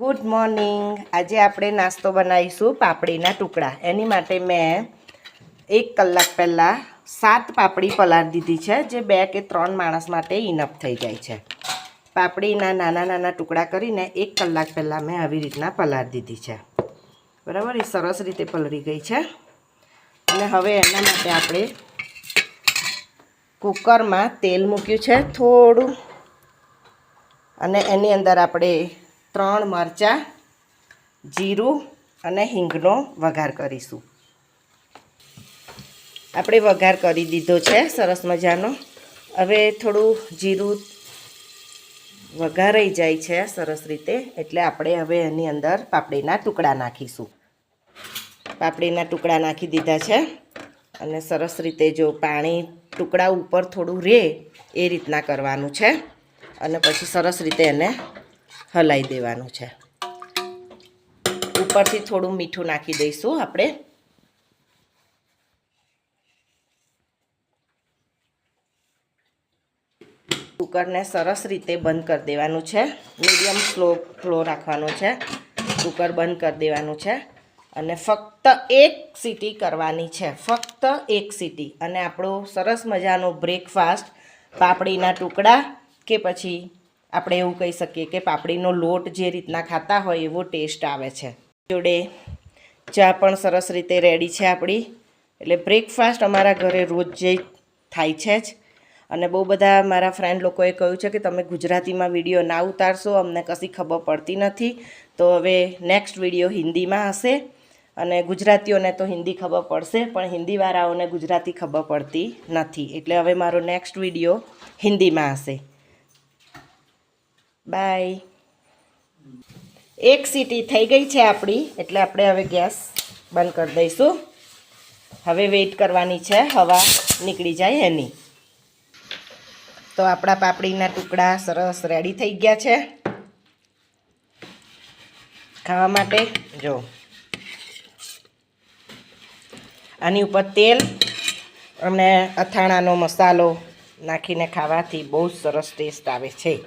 Good morning આજે આપણે નાસ્તો બનાવીશું પાપડીના ટુકડા. એની માટે મેં એક કલાક પહેલાં સાત પાપડી પલાળી દીધી છે, જે બે કે ત્રણ માણસ માટે ઇનફ થઈ જાય છે. પાપડીના નાના નાના ટુકડા કરીને એક કલાક પહેલાં મેં આવી રીતના પલાળી દીધી છે. બરાબર? એ સરસ રીતે પલળી ગઈ છે. અને હવે એના માટે આપણે કુકરમાં તેલ મૂક્યું છે થોડું. અને એની અંદર આપણે ત્રણ મરચાં, જીરું અને હિંગનો વઘાર કરીશું. આપણે વઘાર કરી દીધો છે સરસ મજાનો. હવે થોડું જીરું વઘારાઈ જાય છે સરસ રીતે, એટલે આપણે હવે એની અંદર પાપડીના ટુકડા નાખીશું. પાપડીના ટુકડા નાખી દીધા છે અને સરસ રીતે જો પાણી ટુકડા ઉપર થોડું રહે એ રીતના કરવાનું છે. અને પછી સરસ રીતે એને હલાવી દેવાનું છે. ઉપરથી થોડું મીઠું નાખી દઈશું આપણે. કુકરને સરસ રીતે બંધ કરી દેવાનું છે. મીડિયમ સ્લો ફ્લો રાખવાનો છે. કુકર બંધ કરી દેવાનું છે. અને ફક્ત એક સીટી કરવાની છે. ફક્ત એક સીટી. અને આપણો સરસ મજાનો બ્રેકફાસ્ટ પાપડીના ટુકડા કે પછી આપણે એવું કહી શકીએ કે પાપડીનો લોટ જે રીતના ખાતા હોય એવો ટેસ્ટ આવે છે. જોડે ચા પણ સરસ રીતે રેડી છે આપણી. એટલે બ્રેકફાસ્ટ અમારા ઘરે રોજ જે થાય છે જ. અને બહુ બધા મારા ફ્રેન્ડ લોકોએ કહ્યું છે કે તમે ગુજરાતીમાં વીડિયો ના ઉતારશો, અમને કશી ખબર પડતી નથી. તો હવે નેક્સ્ટ વીડિયો હિન્દીમાં હશે અને ગુજરાતીઓને તો હિન્દી ખબર પડશે, પણ હિન્દીવાળાઓને ગુજરાતી ખબર પડતી નથી. એટલે હવે મારો નેક્સ્ટ વીડિયો હિન્દીમાં હશે. બાય. એક સીટી થઈ ગઈ છે આપણી, એટલે આપણે હવે ગેસ બંધ કરી દઈશું. હવે વેઇટ કરવાની છે, હવા નીકળી જાય એની. તો આપણા પાપડીના ટુકડા સરસ રેડી થઈ ગયા છે. ખાવા માટે, જો. આની ઉપર તેલ અને અથાણાનો મસાલો નાખીને ખાવાથી બહુ સરસ ટેસ્ટ આવે છે.